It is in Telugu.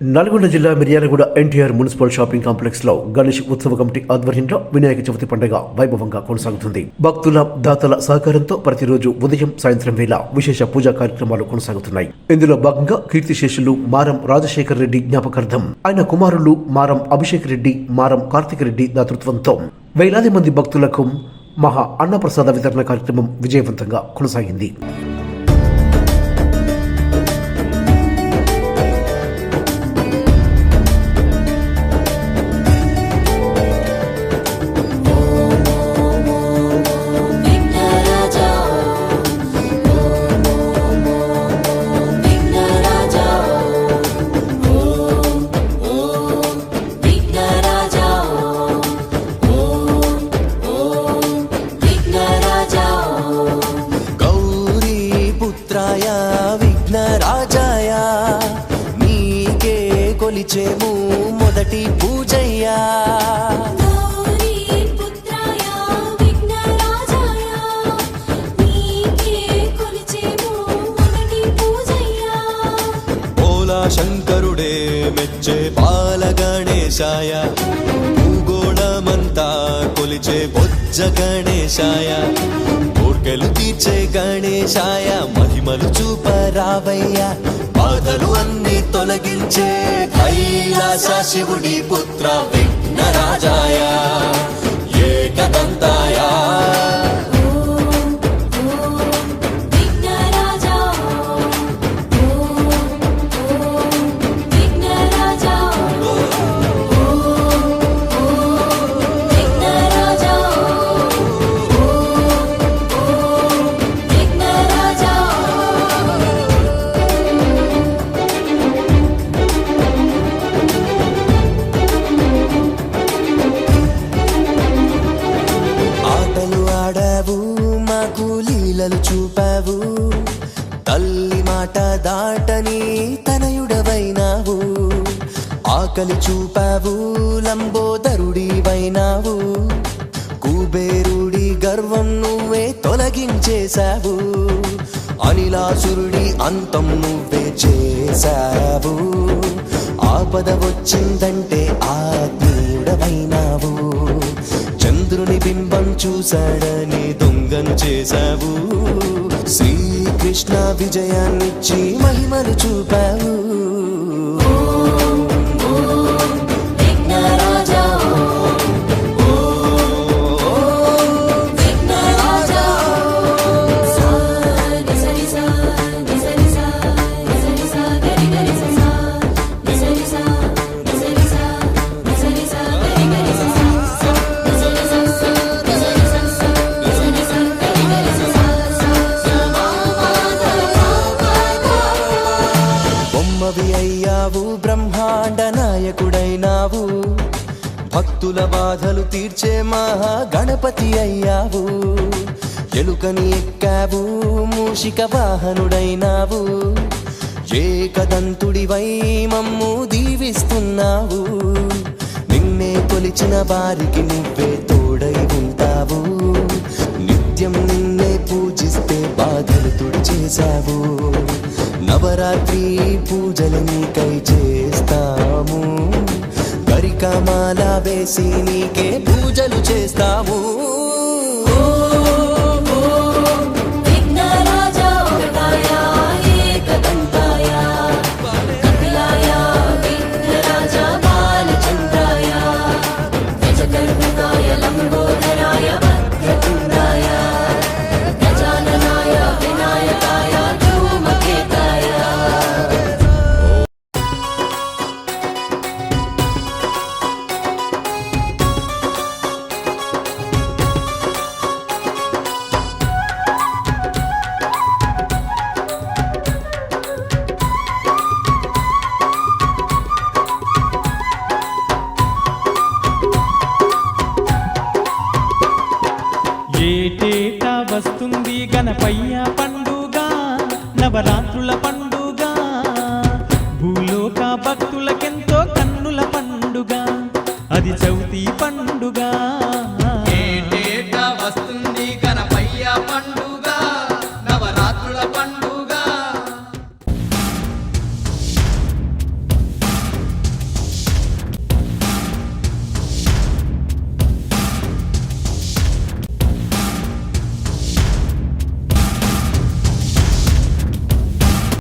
నల్గొండ జిల్లా మిర్యాలగూడ ఎన్టీఆర్ మున్సిపల్ షాపింగ్ కాంప్లెక్స్లో గణేష్ ఉత్సవ కమిటీ ఆధ్వర్యంలో వినాయక చవితి పండుగ వైభవంగా కొనసాగుతుంది. భక్తుల దాతల సహకారంతో ప్రతిరోజు ఉదయం సాయంత్రం వేళ విశేష పూజా కార్యక్రమాలు కొనసాగుతున్నాయి. ఇందులో భాగంగా కీర్తిశేషులు మారం రాజశేఖర్ రెడ్డి జ్ఞాపకార్థం ఆయన కుమారులు మారం అభిషేక్ రెడ్డి మారం కార్తిక్ రెడ్డి దాతృత్వంతో వేలాది మంది భక్తులకు మహా అన్నప్రసాద వితరణ కార్యక్రమం విజయవంతంగా కొనసాగింది. మొదటి పూజయ్యా. శంకరుడే మెచ్చే బాల గణేశాయ భూగోళమంతా కొలిచే బొజ్జ గణేశాయ కోర్కెలు గణేశాయ మహిమలు చూపరావయ్య. బాధలు అన్ని తొలగించే కైలాస శివుడి పుత్ర విఘ్నరాజాయ. మాట దాటని తనయుడవైనావు. ఆకలి చూపావు లంబోదరుడివైనావు. కుబేరుడి గర్వం నువ్వే తొలగించేశావు. అనిలాసురుడి అంతం నువ్వే చేశావు. ఆపద వచ్చిందంటే ఆత్మీయుడవైనావు. చంద్రుని బింబం చూశాడని దొంగను చేశావు. శ్రీకృష్ణ విజయాన్నిచ్చి మహిమలు చూపావు. భక్తుల బాధలు తీర్చే మహా గణపతి అయ్యావు. ఎలుకని ఎక్కావు మూషిక వాహనుడైనావు. ఏకదంతుడివై మమ్ము దీవిస్తున్నావు. నిన్నే కొలిచిన వారికి నువ్వే తోడై ఉంటావు. నిత్యం నిన్నే పూజిస్తే బాధలు తుడిచేశావు. నవరాత్రి పూజలు నీకై చేస్తాము. గరికమాల వేసి నీకే పూజలు చేస్తాము ఏటేటా వస్తుంది గణపయ్య పండుగ నవరాత్రి